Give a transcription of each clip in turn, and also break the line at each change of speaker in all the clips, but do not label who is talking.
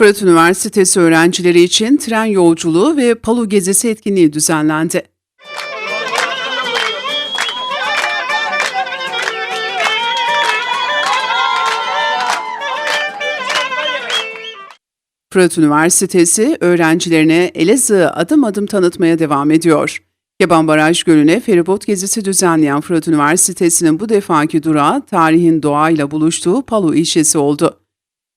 Fırat Üniversitesi öğrencileri için tren yolculuğu ve Palu gezisi etkinliği düzenlendi. Fırat Üniversitesi öğrencilerine Elazığ'ı adım adım tanıtmaya devam ediyor. Keban Baraj Gölü'ne feribot gezisi düzenleyen Fırat Üniversitesi'nin bu defaki durağı tarihin doğayla buluştuğu Palu ilçesi oldu.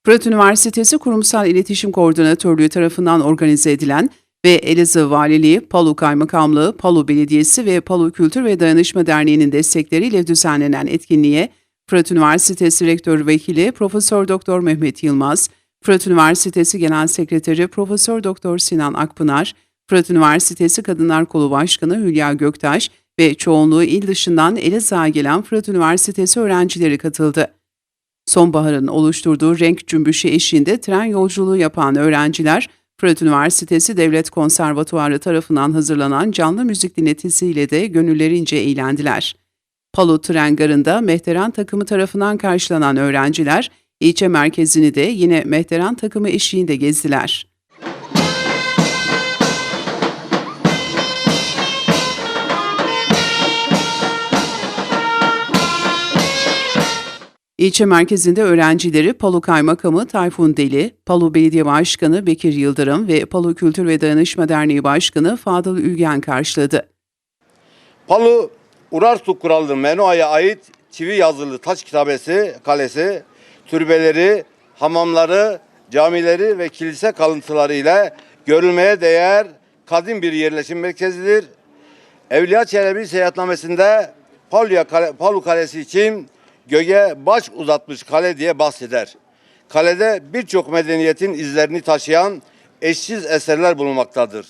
Fırat Üniversitesi Kurumsal İletişim Koordinatörlüğü tarafından organize edilen ve Elazığ Valiliği, Palu Kaymakamlığı, Palu Belediyesi ve Palu Kültür ve Dayanışma Derneği'nin destekleriyle düzenlenen etkinliğe Fırat Üniversitesi Rektör Vekili Profesör Doktor Mehmet Yılmaz, Fırat Üniversitesi Genel Sekreteri Profesör Doktor Sinan Akpınar, Fırat Üniversitesi Kadınlar Kolu Başkanı Hülya Göktaş ve çoğunluğu il dışından Elazığ'a gelen Fırat Üniversitesi öğrencileri katıldı. Sonbaharın oluşturduğu renk cümbüşü eşliğinde tren yolculuğu yapan öğrenciler, Fırat Üniversitesi Devlet Konservatuarı tarafından hazırlanan canlı müzik dinletisiyle de gönüllerince eğlendiler. Palu Tren Garı'nda Mehteran takımı tarafından karşılanan öğrenciler, ilçe merkezini de yine Mehteran takımı eşliğinde gezdiler. İlçe merkezinde öğrencileri Palu Kaymakamı Tayfun Deli, Palu Belediye Başkanı Bekir Yıldırım ve Palu Kültür ve Dayanışma Derneği Başkanı Fadıl Ülgen karşıladı.
Palu Urartu Kurallı Menoa'ya ait çivi yazılı taş kitabesi, kalesi, türbeleri, hamamları, camileri ve kilise kalıntıları ile görülmeye değer kadim bir yerleşim merkezidir. Evliya Çelebi seyahatnamesinde Palu Kalesi için göğe baş uzatmış kale diye bahseder. Kalede birçok medeniyetin izlerini taşıyan eşsiz eserler bulunmaktadır.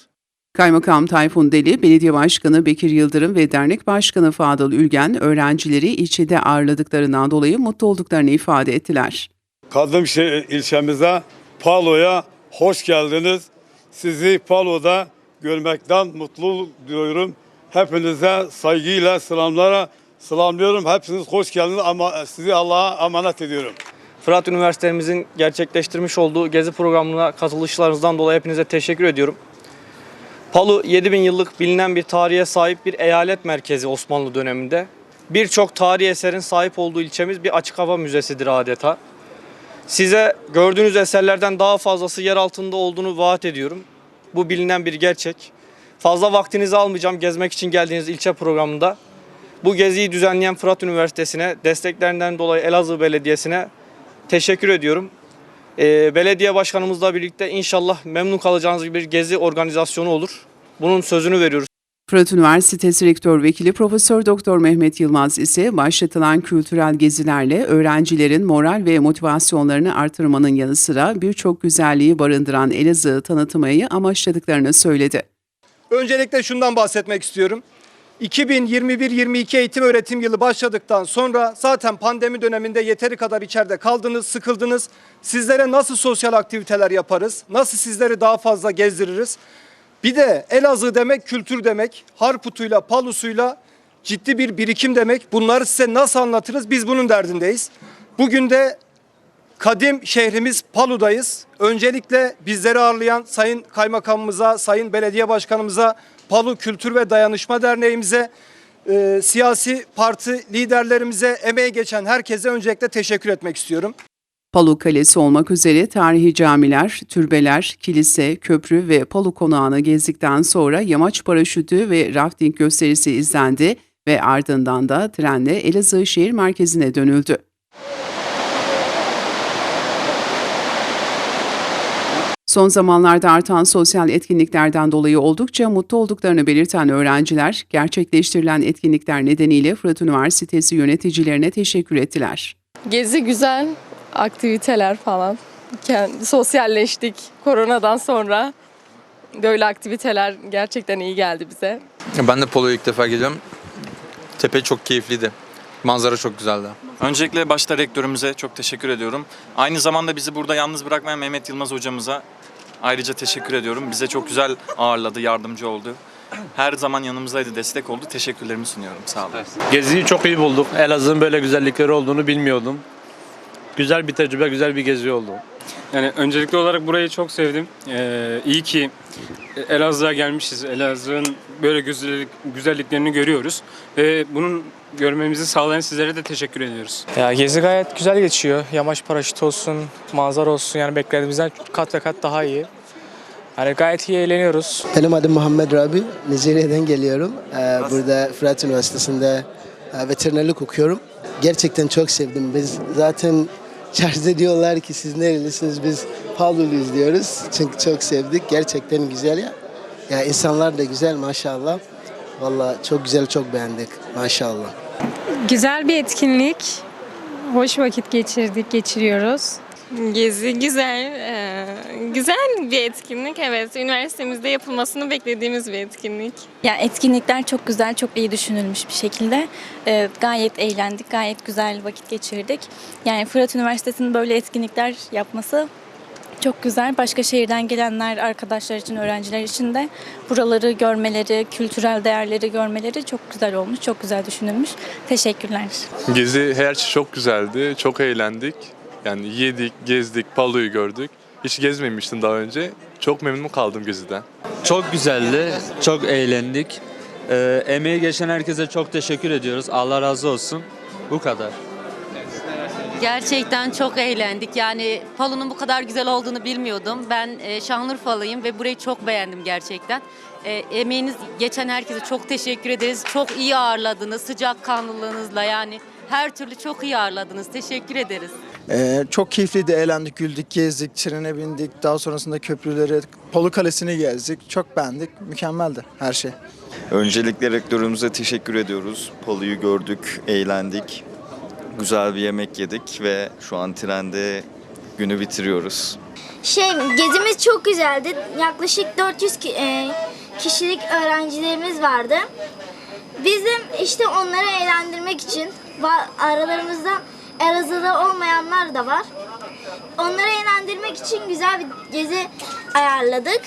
Kaymakam Tayfun Deli, Belediye Başkanı Bekir Yıldırım ve Dernek Başkanı Fadıl Ülgen öğrencileri ilçede ağırladıklarından dolayı mutlu olduklarını ifade ettiler.
Kadımşehir ilçemize, Palo'ya hoş geldiniz. Sizi Palo'da görmekten mutlu duyuyorum. Hepinize saygıyla selamlara selamlıyorum. Hepiniz hoş geldiniz ama sizi Allah'a emanet ediyorum.
Fırat Üniversitemizin gerçekleştirmiş olduğu gezi programına katılışlarınızdan dolayı hepinize teşekkür ediyorum. Palu 7000 yıllık bilinen bir tarihe sahip bir eyalet merkezi Osmanlı döneminde. Birçok tarihi eserin sahip olduğu ilçemiz bir açık hava müzesidir adeta. Size gördüğünüz eserlerden daha fazlası yer altında olduğunu vaat ediyorum. Bu bilinen bir gerçek. Fazla vaktinizi almayacağım gezmek için geldiğiniz ilçe programında. Bu geziyi düzenleyen Fırat Üniversitesi'ne, desteklerinden dolayı Elazığ Belediyesi'ne teşekkür ediyorum. Ee, belediye başkanımızla birlikte inşallah memnun kalacağınız bir gezi organizasyonu olur. Bunun sözünü veriyoruz.
Fırat Üniversitesi Rektör Vekili Profesör Doktor Mehmet Yılmaz ise başlatılan kültürel gezilerle öğrencilerin moral ve motivasyonlarını artırmanın yanı sıra birçok güzelliği barındıran Elazığ'ı tanıtmayı amaçladıklarını söyledi.
Öncelikle şundan bahsetmek istiyorum. 2021-22 eğitim öğretim yılı başladıktan sonra zaten pandemi döneminde yeteri kadar içeride kaldınız, sıkıldınız. Sizlere nasıl sosyal aktiviteler yaparız? Nasıl sizleri daha fazla gezdiririz? Bir de Elazığ demek kültür demek. Harputuyla, palusuyla ciddi bir birikim demek. Bunları size nasıl anlatırız? Biz bunun derdindeyiz. Bugün de kadim şehrimiz Palu'dayız. Öncelikle bizleri ağırlayan Sayın Kaymakamımıza, Sayın Belediye Başkanımıza, Palu Kültür ve Dayanışma Derneğimize, e, siyasi parti liderlerimize, emeği geçen herkese öncelikle teşekkür etmek istiyorum.
Palu Kalesi olmak üzere tarihi camiler, türbeler, kilise, köprü ve Palu konağını gezdikten sonra yamaç paraşütü ve rafting gösterisi izlendi ve ardından da trenle Elazığ şehir merkezine dönüldü. Son zamanlarda artan sosyal etkinliklerden dolayı oldukça mutlu olduklarını belirten öğrenciler, gerçekleştirilen etkinlikler nedeniyle Fırat Üniversitesi yöneticilerine teşekkür ettiler.
Gezi güzel, aktiviteler falan. Kendi sosyalleştik koronadan sonra. Böyle aktiviteler gerçekten iyi geldi bize.
Ben de poloya ilk defa geliyorum. Tepe çok keyifliydi. Manzara çok güzeldi.
Öncelikle başta rektörümüze çok teşekkür ediyorum. Aynı zamanda bizi burada yalnız bırakmayan Mehmet Yılmaz hocamıza ayrıca teşekkür ediyorum. Bize çok güzel ağırladı, yardımcı oldu. Her zaman yanımızdaydı, destek oldu. Teşekkürlerimi sunuyorum. Sağ olun.
Geziyi çok iyi bulduk. Elazığ'ın böyle güzellikleri olduğunu bilmiyordum. Güzel bir tecrübe, güzel bir gezi oldu. Yani öncelikli olarak burayı çok sevdim. Ee, iyi ki Elazığ'a gelmişiz. Elazığ'ın böyle güzellik, güzelliklerini görüyoruz. Ve bunun görmemizi sağlayan sizlere de teşekkür ediyoruz.
Ya gezi gayet güzel geçiyor. Yamaç paraşütü olsun, manzara olsun yani beklediğimizden kat ve kat daha iyi. Yani gayet iyi eğleniyoruz.
Benim adım Muhammed Rabi. Nijerya'dan geliyorum. Ee, burada Fırat Üniversitesi'nde e, veterinerlik okuyorum. Gerçekten çok sevdim. Biz zaten şarjda diyorlar ki siz nerelisiniz? Biz Paululuyuz diyoruz. Çünkü çok sevdik. Gerçekten güzel ya. Ya insanlar da güzel maşallah. Vallahi çok güzel, çok beğendik. Maşallah.
Güzel bir etkinlik. Hoş vakit geçirdik, geçiriyoruz.
Gezi güzel, e, güzel bir etkinlik. Evet, üniversitemizde yapılmasını beklediğimiz bir etkinlik.
Ya etkinlikler çok güzel, çok iyi düşünülmüş bir şekilde. Ee, gayet eğlendik, gayet güzel vakit geçirdik. Yani Fırat Üniversitesi'nin böyle etkinlikler yapması çok güzel. Başka şehirden gelenler, arkadaşlar için, öğrenciler için de buraları görmeleri, kültürel değerleri görmeleri çok güzel olmuş, çok güzel düşünülmüş. Teşekkürler.
Gezi her şey çok güzeldi. Çok eğlendik. Yani yedik, gezdik, Palo'yu gördük. Hiç gezmemiştim daha önce. Çok memnun kaldım geziden.
Çok güzeldi, çok eğlendik. Ee, emeği geçen herkese çok teşekkür ediyoruz. Allah razı olsun. Bu kadar.
Gerçekten çok eğlendik. Yani Palu'nun bu kadar güzel olduğunu bilmiyordum. Ben e, Şanlıurfalıyım ve burayı çok beğendim gerçekten. E, emeğiniz geçen herkese çok teşekkür ederiz. Çok iyi ağırladınız, sıcak kanlılığınızla yani her türlü çok iyi ağırladınız. Teşekkür ederiz.
Ee, çok keyifliydi. Eğlendik, güldük, gezdik, trene bindik. Daha sonrasında köprüleri, Polu Kalesi'ni gezdik. Çok beğendik. Mükemmeldi her şey.
Öncelikle rektörümüze teşekkür ediyoruz. Polu'yu gördük, eğlendik. Güzel bir yemek yedik ve şu an trende günü bitiriyoruz.
Şey, gezimiz çok güzeldi. Yaklaşık 400 ki- e, kişilik öğrencilerimiz vardı. Bizim işte onları eğlendirmek için aralarımızda Elazığ'da olmayanlar da var. Onları eğlendirmek için güzel bir gezi ayarladık.